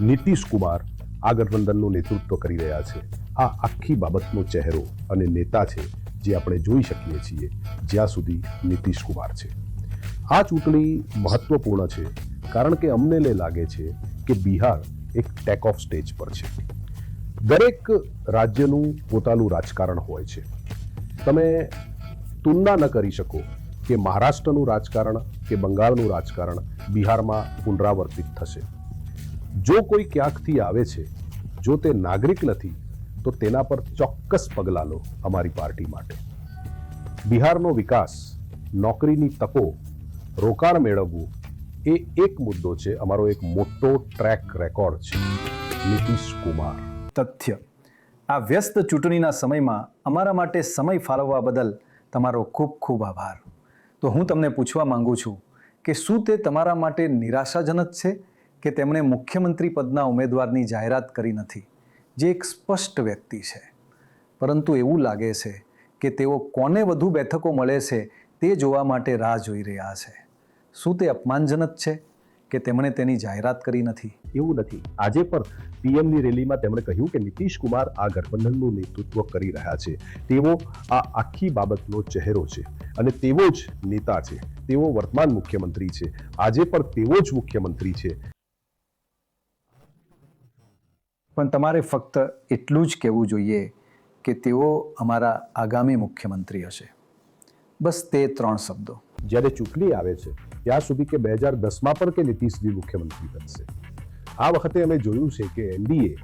નીતિશ કુમાર આ ગઠબંધનનું નેતૃત્વ કરી રહ્યા છે. આ આખી બાબતનો ચહેરો અને નેતા છે જે આપણે જોઈ શકીએ છીએ, જ્યાં સુધી નીતિશ કુમાર છે. આ ચૂંટણી મહત્વપૂર્ણ છે, કારણ કે અમને લે લાગે છે કે બિહાર એક ટેક ઓફ સ્ટેજ પર છે. દરેક રાજ્યનું પોતાનું રાજકારણ હોય છે. તમે તુલના ન કરી શકો કે મહારાષ્ટ્રનું રાજકારણ કે બંગાળનું રાજકારણ બિહારમાં પુનરાવર્તિત થશે. જો કોઈ ક્યાંકથી આવે છે, જો તે નાગરિક નથી, તો તેના પર ચોક્કસ પગલાં લો અમારી પાર્ટી માટે. બિહારનો વિકાસ, નોકરીની તકો, રોકાણ મેળવવું, એ એક મુદ્દો છે, અમારો એક મોટો ટ્રેક રેકોર્ડ છે. નીતિશ કુમાર. તથ્ય. આ વ્યસ્ત ચૂંટણીના સમયમાં અમારા માટે સમય ફાળવવા બદલ તમારો ખૂબ ખૂબ આભાર. તો હું તમને પૂછવા માંગુ છું કે શું તે તમારા માટે નિરાશાજનક છે? કે તેમણે મુખ્યમંત્રી પદના ઉમેદવારની જાહેરાત કરી નથી, જે એક સ્પષ્ટ વ્યક્તિ છે. પરંતુ એવું લાગે છે કે તેઓ કોને વધુ બેઠકો મળે છે તે જોવા માટે રાહ જોઈ રહ્યા છે. શું તે અપમાનજનક છે કે તેમણે તેની જાહેરાત કરી નથી? એવું નથી. આજે પણ પીએમની રેલીમાં તેમણે કહ્યું કે નીતિશ કુમાર આ ગઠબંધનનું નેતૃત્વ કરી રહ્યા છે. તેઓ આ આખી બાબતનો ચહેરો છે અને તેવો જ નેતા છે. તેઓ વર્તમાન મુખ્યમંત્રી છે. આજે પણ તેવો જ મુખ્યમંત્રી છે. પણ તમારે ફક્ત એટલું જ કહેવું જોઈએ કે તેઓ અમારા આગામી મુખ્યમંત્રી હશે. બસ તે ત્રણ શબ્દો. જ્યારે ચૂંટણી આવે છે, ત્યાં સુધી કે બે હજાર દસમાં પણ કે નીતિશજી મુખ્યમંત્રી બનશે. આ વખતે અમે જોયું છે કે એનડીએ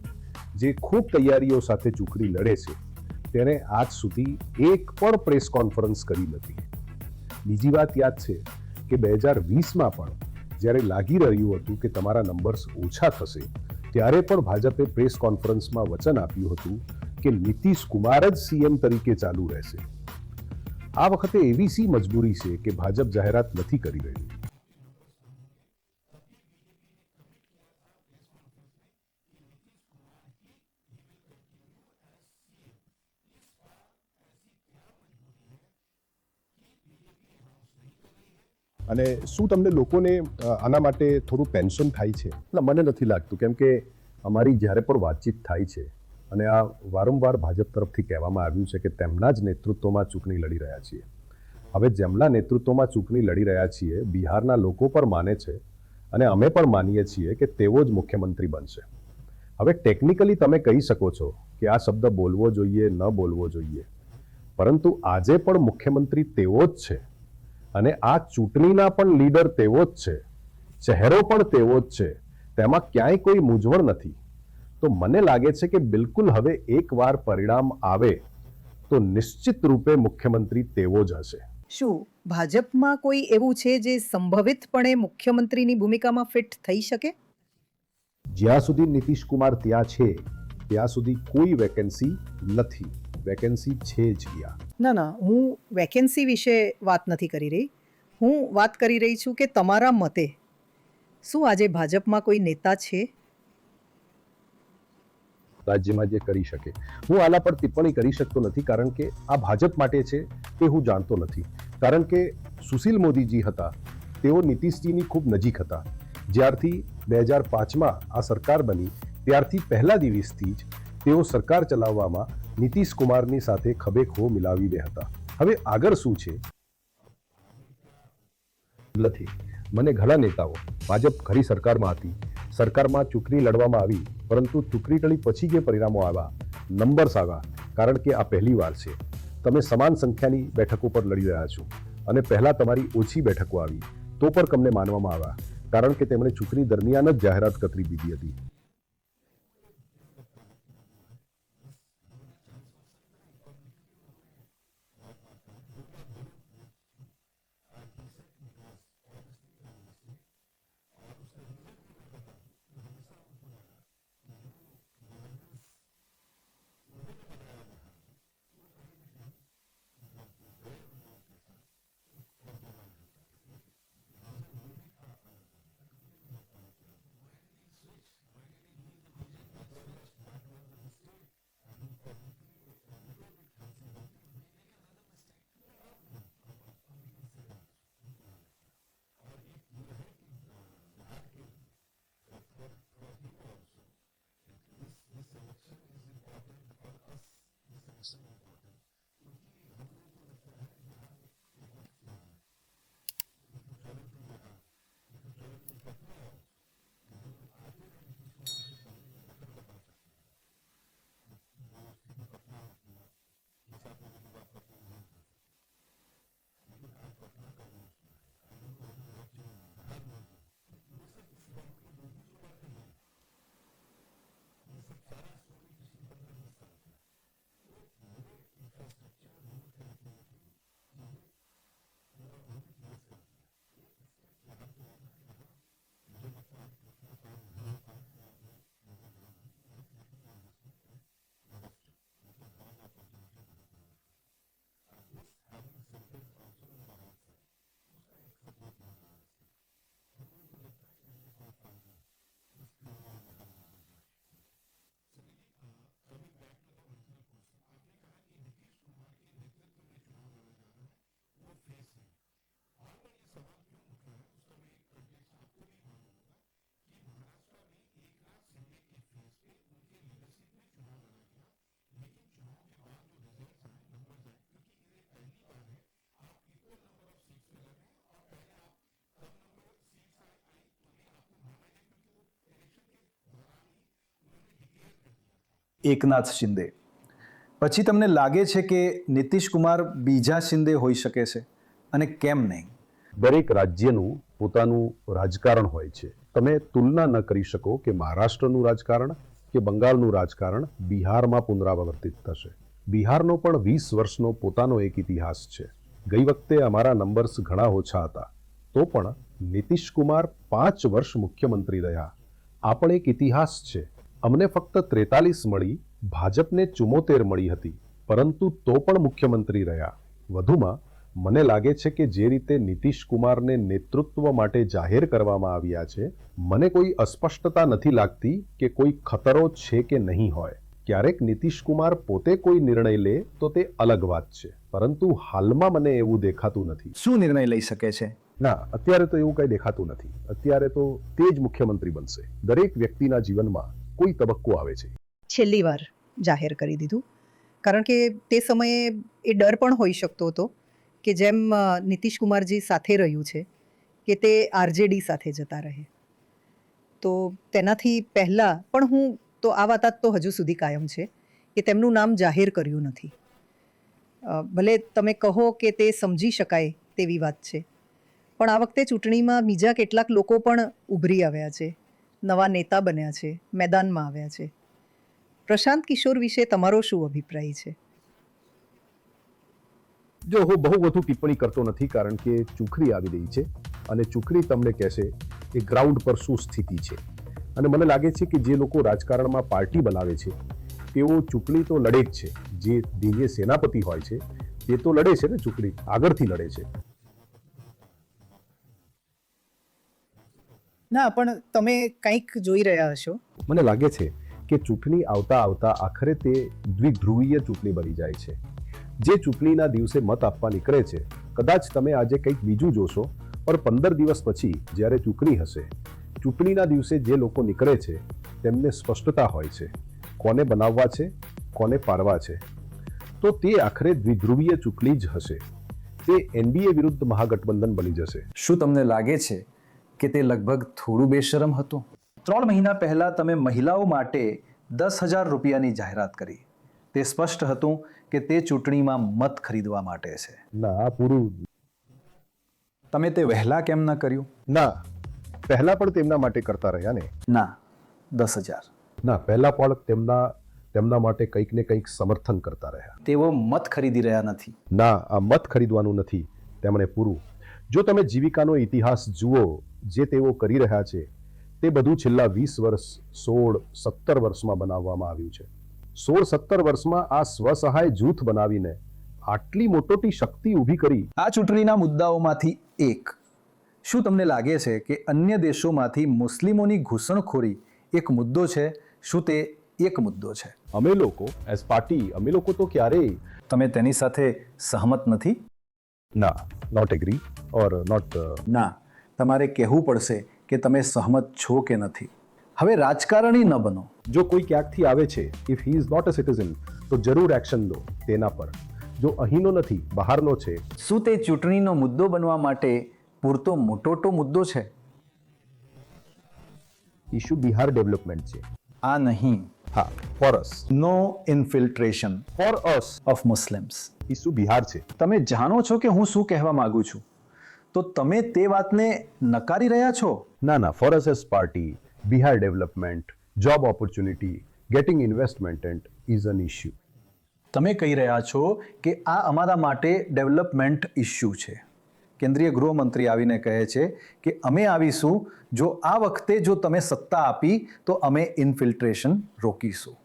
જે ખૂબ તૈયારીઓ સાથે ચૂંટણી લડે છે, તેણે આજ સુધી એક પણ પ્રેસ કોન્ફરન્સ કરી નથી. બીજી વાત યાદ છે કે બે હજાર વીસમાં પણ જ્યારે લાગી રહ્યું હતું કે તમારા નંબર્સ ઓછા થશે ત્યારે પણ ભાજપે પ્રેસ કોન્ફરન્સમાં વચન આપ્યું હતું કે નીતિશ કુમાર જ સીએમ તરીકે ચાલુ રહેશે. આ વખતે એવી સી મજબૂરી છે કે ભાજપ જાહેરાત નથી કરી રહ્યું. અને શું તમને લોકોને આના માટે થોડું પેન્શન થાય છે? એટલે મને નથી લાગતું, કેમ કે અમારી જ્યારે પણ વાતચીત થાય છે, અને આ વારંવાર ભાજપ તરફથી કહેવામાં આવ્યું છે કે તેમના જ નેતૃત્વમાં ચૂંટણી લડી રહ્યા છીએ. હવે જેમના નેતૃત્વમાં ચૂંટણી લડી રહ્યા છીએ, બિહારના લોકો પણ માને છે, અને અમે પણ માનીએ છીએ કે તેઓ જ મુખ્યમંત્રી બનશે. હવે ટેકનિકલી તમે કહી શકો છો કે આ શબ્દ બોલવો જોઈએ, ન બોલવો જોઈએ. પરંતુ આજે પણ મુખ્યમંત્રી તેઓ જ છે. અને આ ચૂંટણીના પણ લીડર તેવો જ છે. ચહેરો પણ તેવો જ છે. તેમાં ક્યાંય કોઈ મૂંઝવણ નથી. તો મને લાગે છે કે બિલકુલ હવે એકવાર પરિણામ આવે તો નિશ્ચિત રૂપે મુખ્યમંત્રી તેવો જ હશે. શું ભાજપમાં કોઈ એવું છે જે સંભવિતપણે મુખ્યમંત્રીની ભૂમિકામાં ફિટ થઈ શકે? જ્યાં સુધી નીતિશ કુમાર ત્યાં છે ત્યાં સુધી કોઈ વેકેન્સી નથી. વેકેન્સી છે જ ત્યાં ના ના હું વેકેન્સી વિશે વાત નથી કરી રહી. હું વાત કરી રહી છું કે તમારા મતે શું આજે ભાજપમાં કોઈ નેતા છે? રાજ્યમાં જે કરી શકે. હું આના પર ટિપ્પણી કરી શકતો નથી કારણ કે આ ભાજપ માટે છે એ હું જાણતો નથી. કારણ કે સુશીલ મોદીજી હતા તેઓ નીતિશજીની ખૂબ નજીક હતા. જ્યારથી બે હજાર પાંચમાં આ સરકાર બની ત્યારથી પહેલા દિવસથી જ તેઓ સરકાર ચલાવવામાં નીતિશ કુમારની સાથે ખભે ખો મિલાવીને હતા. હવે આગળ શું છે? નથી. મને ઘણા નેતાઓ ભાજપ ખરી સરકારમાં હતી. સરકારમાં ચૂંટણી લડવામાં આવી, પરંતુ ચૂંટણી ટળી પછી જે પરિણામો આવ્યા નંબર્સ આવ્યા કારણ કે આ પહેલી વાર છે. તમે સમાન સંખ્યાની બેઠકો પર લડી રહ્યા છો અને પહેલાં તમારી ઓછી બેઠકો આવી, તો પણ તમને માનવામાં આવ્યા, કારણ કે તેમણે ચૂંટણી દરમિયાન જ જાહેરાત કરી દીધી હતી. Interesting. એકનાથ શિંદે. પછી તમને લાગે છે કે નીતિશ કુમાર બીજા શિંદે હોઈ શકે છે અને કેમ નહીં? દરેક રાજ્યનું પોતાનું રાજકારણ હોય છે. તમે તુલના ન કરી શકો કે મહારાષ્ટ્રનું રાજકારણ કે બંગાળનું રાજકારણ બિહારમાં પુનરાવર્તિત થશે. બિહારનો પણ વીસ વર્ષનો પોતાનો એક ઇતિહાસ છે. ગઈ વખતે અમારા નંબર્સ ઘણા ઓછા હતા. તો પણ નીતિશ કુમાર પાંચ વર્ષ મુખ્યમંત્રી રહ્યા. આ પણ એક ઇતિહાસ છે. અમને ફક્ત ત્રેતાલીસ મળી ભાજપને ચુમ્મોતેર મળી હતી. પરંતુ તો પણ મુખ્યમંત્રી રહ્યા. વધુમાં મને લાગે છે કે જે રીતે નીતિશ કુમારને નેતૃત્વ માટે જાહેર કરવામાં આવ્યા છે મને કોઈ અસ્પષ્ટતા નથી લાગતી કે કોઈ ખતરો છે કે નહીં હોય. ક્યારેક નીતિશ કુમાર પોતે કોઈ નિર્ણય લે તો તે અલગ વાત છે પરંતુ હાલમાં મને એવું દેખાતું નથી. શું નિર્ણય લઈ શકે છે? ના અત્યારે તો એવું કંઈ દેખાતું નથી. અત્યારે તો તે જ મુખ્યમંત્રી બનશે. દરેક વ્યક્તિના જીવનમાં કોઈ તબક્કો આવે છે? છેલ્લી વાર જાહેર કરી દીધું. કારણ કે તે સમયે એ ડર પણ હોઈ શકતો હતો કે જેમ નીતિશ કુમારજી સાથે રહ્યું છે કે તે આરજેડી સાથે જતા રહે. તો તેનાથી પહેલાં પણ હું તો આ વાત તો હજુ સુધી કાયમ છે કે તેમનું નામ જાહેર કર્યું નથી. ભલે તમે કહો કે તે સમજી શકાય તેવી વાત છે. પણ આ વખતે ચૂંટણીમાં બીજા કેટલાક લોકો પણ ઉભરી આવ્યા છે. નવા નેતા બન્યા છે, મેદાનમાં આવ્યા છે. પ્રશાંત કિશોર વિશે તમારો શું અભિપ્રાય છે? જો હું બહુ વધુ ટિપ્પણી કરતો નથી, કારણ કે ચૂખરી આવી રહી છે અને ચૂખરી તમને કહેશે કે ગ્રાઉન્ડ પર શું સ્થિતિ છે. અને મને લાગે છે કે જે લોકો રાજકારણમાં પાર્ટી બનાવે છે, તેઓ ચૂંટણી તો લડે જ છે. જે જે સેનાપતિ હોય છે, તે તો લડે છે ને ચૂંટણી આગળથી લડે છે. ના પણ તમે કંઈક જોઈ રહ્યા હશો. મને લાગે છે કે ચૂંટણી આવતા આવતા આખરે તે દ્વિધ્રુવીય ચૂંટણી બની જાય છે. જે ચૂંટણીના દિવસે મત આપવા નીકળે છે કદાચ તમે આજે કંઈક બીજું જોશો પણ પંદર દિવસ પછી જ્યારે ચૂંટણી હશે ચૂંટણીના દિવસે જે લોકો નીકળે છે તેમને સ્પષ્ટતા હોય છે. કોને બનાવવા છે કોને પાડવા છે. તો તે આખરે દ્વિધ્રુવીય ચૂંટણી જ હશે. તે એનડીએ વિરુદ્ધ મહાગઠબંધન બની જશે. શું તમને લાગે છે કે તે લગભગ થોડું બેશરમ હતું? ત્રણ મહિના પહેલાં તમે મહિલાઓ માટે દસ હજાર રૂપિયાની જાહેરાત કરી. તે સ્પષ્ટ હતું કે તે ચૂંટણીમાં મત ખરીદવા માટે છે. ના પૂરું. તમે તે વહેલા કેમ ન કર્યું? ના પહેલા પણ તેમના માટે કરતા રહ્યા ને. ના દસ હજાર. ના પહેલા પણ તેમના તેમના માટે કંઈક ને કંઈક સમર્થન કરતા રહ્યા. તેઓ મત ખરીદી રહ્યા નથી. ના આ મત ખરીદવાનું નથી. તેમણે પૂરું જો તમે જીવિકાનો ઇતિહાસ જુઓ જે તેઓ કરી રહ્યા છે તે બધું છેલ્લા વીસ વર્ષ સોળ સત્તર વર્ષમાં બનાવવામાં આવ્યું છે. સોળ સત્તર વર્ષમાં આ સ્વસહાય જૂથ બનાવીને આટલી મોટોટી શક્તિ ઊભી કરી. આ ચૂંટણીના મુદ્દાઓમાંથી એક. શું તમને લાગે છે કે અન્ય દેશોમાંથી મુસ્લિમોની ઘૂસણખોરી એક મુદ્દો છે? શું તે એક મુદ્દો છે? અમે લોકો એઝ પાર્ટી અમે લોકો તો ક્યારેય તમે તેની સાથે સહમત નથી? ના નોટ એગ્રી ઓર નોટ ના તમારે કહેવું પડશે કે તમે સહમત છો કે નથી. હવે રાજકારણી ન બનો. જો કોઈ ક્યાંકથી આવે છે if he is not a citizen તો જરૂર એક્શન લો તેના પર. જો અહીંનો નથી બહારનો છે. શું તે ચૂંટણીનો મુદ્દો બનવા માટે પૂરતો મોટોટો મુદ્દો છે? ઇશ્યુ બિહાર ડેવલપમેન્ટ છે. આ નહીં. હા. For us no infiltration for us of Muslims issue Bihar છે. તમે જાણો છો કે હું શું કહેવા માંગુ છું? તો તમે તે વાતને નકારી રહ્યા છો? ના ના for us party Bihar development job opportunity getting investment and is an issue તમે કહી રહ્યા છો કે આ અમારા માટે ડેવલપમેન્ટ ઇશ્યુ છે. કેન્દ્રીય ગૃહમંત્રી આવીને કહે છે કે અમે આવીશું જો આ વખતે જો તમે સત્તા આપી તો અમે ઇન્ફિલ્ટ્રેશન રોકીશું.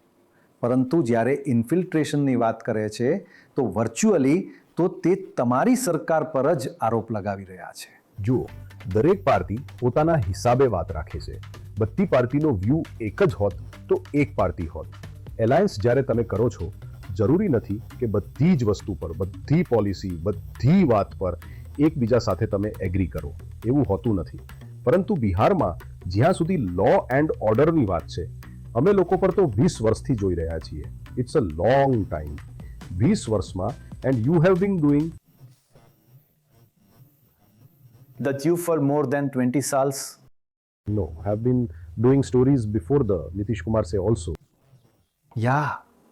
પરંતુ જ્યારે ઇન્ફિલ્ટ્રેશનની વાત કરે છે તો વર્ચ્યુઅલી તો તે તમારી સરકાર પર જ આરોપ લગાવી રહ્યા છે. જુઓ, દરેક પાર્ટી પોતાના હિસાબે વાત રાખે છે. બધી પાર્ટીનો વ્યૂ એક જ હોત તો એક પાર્ટી હોત. એલાયન્સ જ્યારે તમે કરો છો, જરૂરી નથી કે બધી જ વસ્તુ પર, બધી પોલિસી, બધી વાત પર એકબીજા સાથે તમે એગ્રી કરો. એવું હોતું નથી. પરંતુ બિહારમાં જ્યાં સુધી લો એન્ડ ઓર્ડરની વાત છે, અમે લોકો પર તો વીસ વર્ષથી જોઈ રહ્યા છીએ. ઇટ્સ અ લોંગ ટાઈમ વીસ વર્ષમાં and you have been doing that you for more than 20 સાલ્સ No, have been doing stories before the Nitish Kumar say also. Yeah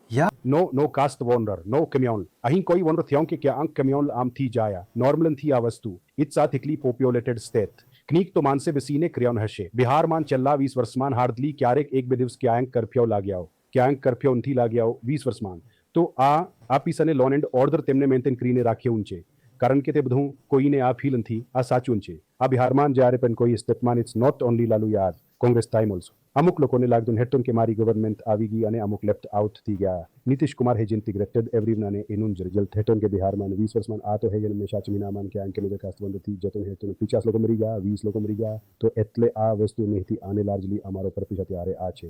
yeah no no caste owner no commune અહીં કોઈ વોનર થયો કે ક્યાં commune આમથી જાયા નોર્મલનથી આ વસ્તુ ઇટ્સ આ થિકલી પોપ્યુલેટેડ સ્ટેટ ક્નિક તો માનસે બેસીને ક્રિયોન હશે બિહારમાં છેલ્લા વીસ વર્ષમાં હાર્ડલી ક્યારેક એક બે દિવસ ક્યાંક કરફ્યુ લાગ્યા હો ક્યાંક કરફ્યુ નથી લાગ્યા હો વીસ વર્ષમાં તો આ આ પીસ અને લોન એન્ડ ઓર્ડર તેમને મેન્ટેન કરીને રાખ્યું છે. કારણ કે તે બધું કોઈને આ ફીલ નથી, આ સાચું છે. આ બિહારમાં જ્યારે પણ કોઈ સ્ટેટમાં ઇટ્સ નોટ ઓનલી લાલુ યાદ કોંગ્રેસ ટાઈમ ઓલ્સો અમુક લોકોને લાગતું હેટન કે મારી ગવર્મેન્ટ આવી ગઈ અને અમુક લેફ્ટ આઉટ થઈ ગયા. Nitish Kumar has integrated everyone અને એનું જ રિઝલ્ટ હેટન કે બિહારમાં વીસ વર્ષમાં આ તો હે હંમેશા ચમીનામાં કે આંકે લીધે કાસ્ટ બંધ થઈ જતો હેતન પચાસ લોકો મરી ગયા, વીસ લોકો મરી ગયા. તો એટલે આ વસ્તુ નહીં આને લાર્જલી અમારો પ્રતિશત આ છે.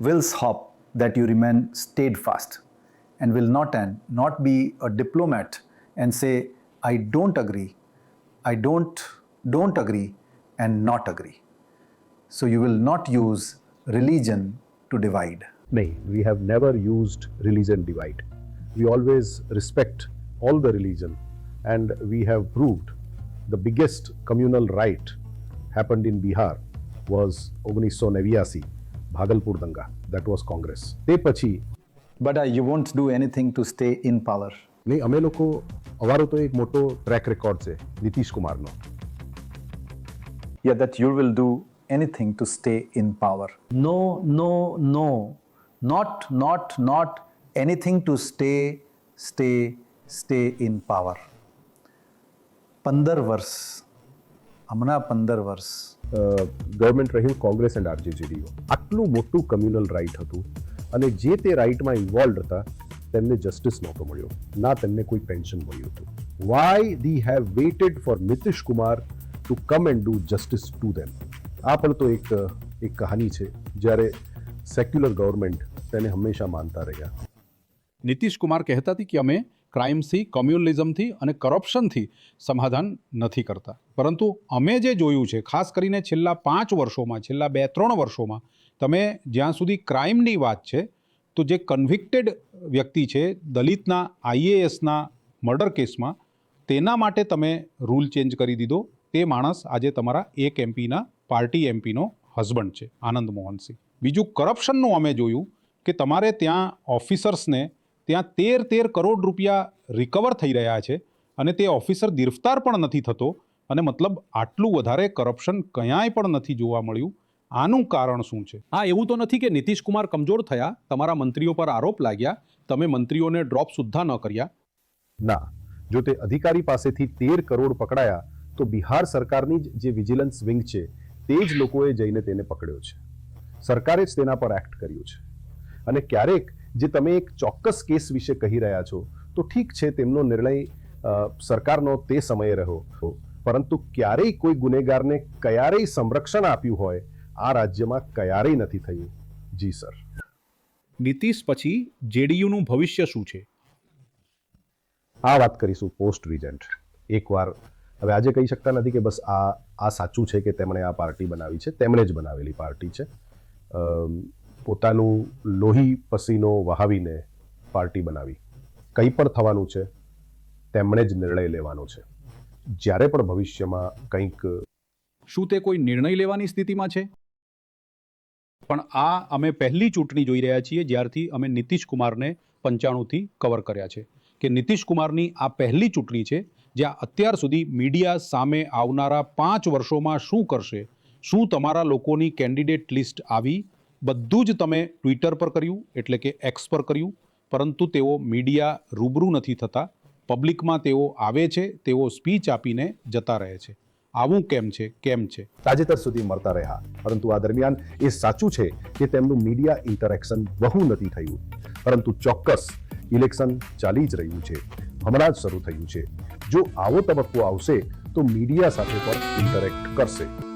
wills hope that you remain steadfast and will not end, not be a diplomat and say, I don't agree, I don't, don't agree, and not agree. So you will not use religion to divide. No, we have never used religion divide. We always respect all the religion and we have proved the biggest communal right happened in Bihar was 1989 Bhagalpur દંગા that was Congress તે પછી but uh, you won't do anything to stay in power નહીં અમે લોકો અમારો તો એક મોટો track record છે Nitish કુમારનો yeah that you will do anything to stay in power no no no not not not anything to stay stay stay in power પંદર વર્ષ હમણાં પંદર વર્ષ. ગવર્મેન્ટ રહ્યું કોંગ્રેસ એન્ડ આરજેડીઓ આટલું મોટું કમ્યુનલ રાઇટ હતું અને જે તે રાઇટમાં ઇન્વોલ્વ હતા તેમને જસ્ટિસ નહોતો મળ્યો. ના તેમને કોઈ પેન્શન મળ્યું હતું. Why they have waited for Nitish Kumar to come and do justice to them આ પણ તો એક એક કહાની છે જ્યારે સેક્યુલર ગવર્મેન્ટ તેને હંમેશા માનતા રહ્યા. નીતિશ કુમાર કહેતા હતી કે અમે ક્રાઇમથી, કમ્યુનલિઝમથી અને કરપ્શનથી સમાધાન નથી કરતા. પરંતુ અમે જે જોયું છે, ખાસ કરીને છેલ્લા પાંચ વર્ષોમાં, છેલ્લા બે, ત્રણ વર્ષોમાં, તમે જ્યાં સુધી ક્રાઇમની વાત છે, તો જે કન્વિક્ટેડ વ્યક્તિ છે, દલિતના આઈએએસના મર્ડર કેસમાં, તેના માટે તમે રૂલ ચેન્જ કરી દીધો. તે માણસ આજે તમારા એક એમપીના પાર્ટી એમપીનો હસબન્ડ છે, આનંદ મોહનસિંહ. બીજું કરપ્શનનું અમે જોયું કે તમારે ત્યાં ઓફિસર્સને ત્યાં તેર તેર કરોડ રૂપિયા રિકવર થઈ રહ્યા છે અને તે ઓફિસર ગિરફ્તાર પણ નથી થતો અને મતલબ આટલું વધારે કરપ્શન ક્યાંય પણ નથી જોવા મળ્યું. આનું કારણ શું છે? હા એવું તો નથી કે નીતિશ કુમાર કમજોર થયા તમારા મંત્રીઓ પર આરોપ લાગ્યા તમે મંત્રીઓને ડ્રોપ સુદ્ધા ન કર્યા. ના જો તે અધિકારી પાસેથી તેર કરોડ પકડાયા તો બિહાર સરકારની જ જે વિજિલન્સ વિંગ છે તે જ લોકોએ જઈને તેને પકડ્યો છે. સરકારે જ તેના પર એક્ટ કર્યું છે. અને ક્યારેક જે તમે એક ચોક્કસ કેસ વિશે કહી રહ્યા છો તો ઠીક છે તેમનો નિર્ણય સરકારનો તે સમયે રહ્યો. પરંતુ ક્યારેય કોઈ ગુનેગારને ક્યારેય સંરક્ષણ આપ્યું હોય આ રાજ્યમાં કયારેય નથી થયું. જી સર. નીતિશ પછી જેડીયુનું ભવિષ્ય શું છે? આ વાત કરીશું પોસ્ટ રિજન્ટ. એકવાર હવે આજે કહી શકતા નથી કે બસ આ આ સાચું છે કે તેમણે આ પાર્ટી બનાવી છે. તેમણે જ બનાવેલી પાર્ટી છે. પોતાનું લોહી પસીનો વહાવીને પાર્ટી બનાવી. કંઈ પણ થવાનું છે, તેમણે જ નિર્ણય લેવાનો છે. જ્યારે પણ ભવિષ્યમાં કંઈક શું તે કોઈ નિર્ણય લેવાની સ્થિતિમાં છે? પણ આ અમે પહેલી ચૂંટણી જોઈ રહ્યા છીએ, જ્યારથી અમે નીતિશ કુમારને પંચાણુંથી કવર કર્યા છે. કે નીતિશ કુમારની આ પહેલી ચૂંટણી છે, જ્યાં અત્યાર સુધી મીડિયા સામે આવનારા પાંચ વર્ષોમાં શું કરશે, શું તમારા લોકોની કેન્ડિડેટ લિસ્ટ આવી બધું જ તમે ટ્વિટર પર કર્યું, એટલે કે એક્સ પર કર્યું, પરંતુ તેઓ મીડિયા રૂબરૂ નથી થતા. પબ્લિકમાં તેઓ આવે છે, તેઓ સ્પીચ આપીને જતા રહે છે. આવું કેમ છે કેમ છે? તાજેતર સુધી મળતા રહ્યા. પરંતુ આ દરમિયાન એ સાચું છે કે તેમનું મીડિયા ઇન્ટરેક્શન બહુ નથી થયું. પરંતુ ચોક્કસ ઇલેક્શન ચાલી જ રહ્યું છે. હમણાં જ શરૂ થયું છે. જો આવો તબક્કો આવશે, તો મીડિયા સાથે પણ ઇન્ટરેક્ટ કરશે.